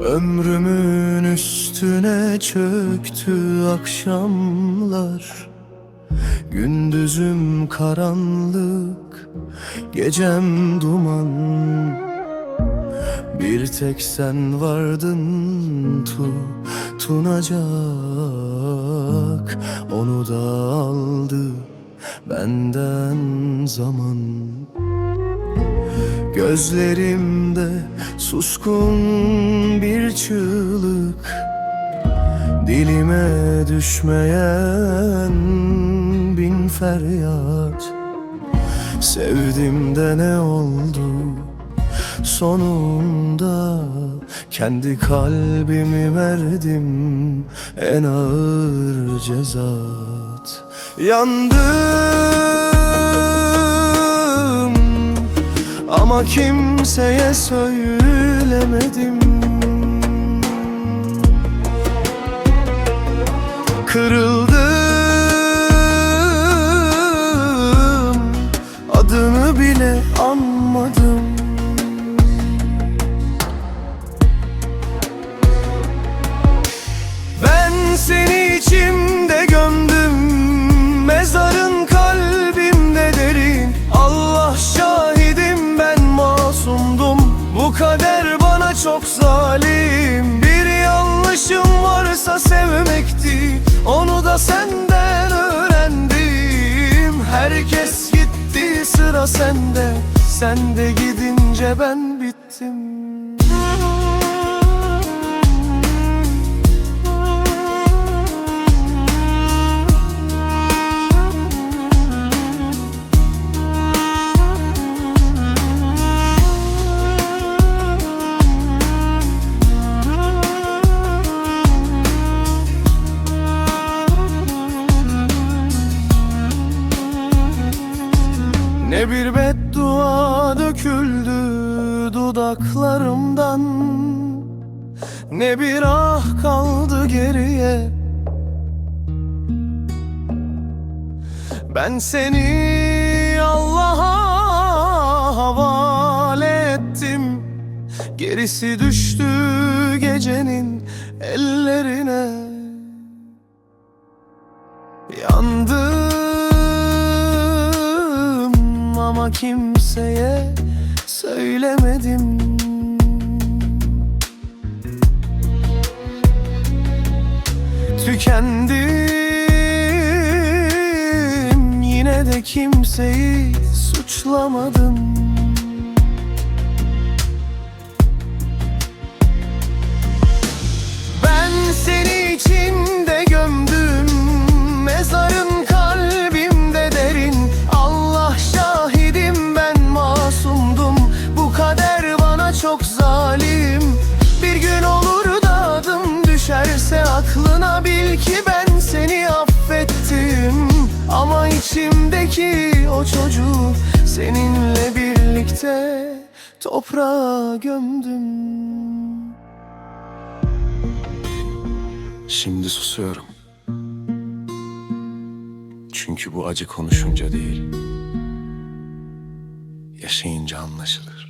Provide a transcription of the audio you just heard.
Ömrümün üstüne çöktü akşamlar. Gündüzüm karanlık, gecem duman. Bir tek sen vardın tutunacak. Onu da aldı benden zaman Gözlerimde suskun bir çığlık Dilime düşmeyen bin feryat. Sevdim de ne oldu sonunda? Kendi kalbimi verdim en ağır cezat. Yandım kimseye söylemedim. Kırıldım Adını bile anmadım. Ben seni varsa sevmekti Onu da senden öğrendim. Herkes gitti sıra sende. Sen de gidince ben bittim Ne bir beddua döküldü dudaklarımdan. Ne bir ah kaldı geriye. Ben seni Allah'a havale ettim. Gerisi düştü gecenin ellerine. Yandım kimseye söylemedim. Tükendim yine de kimseyi suçlamadım içimdeki o çocuk seninle birlikte toprağa gömdüm Şimdi susuyorum. Çünkü bu acı konuşunca değil, yaşayınca anlaşılır.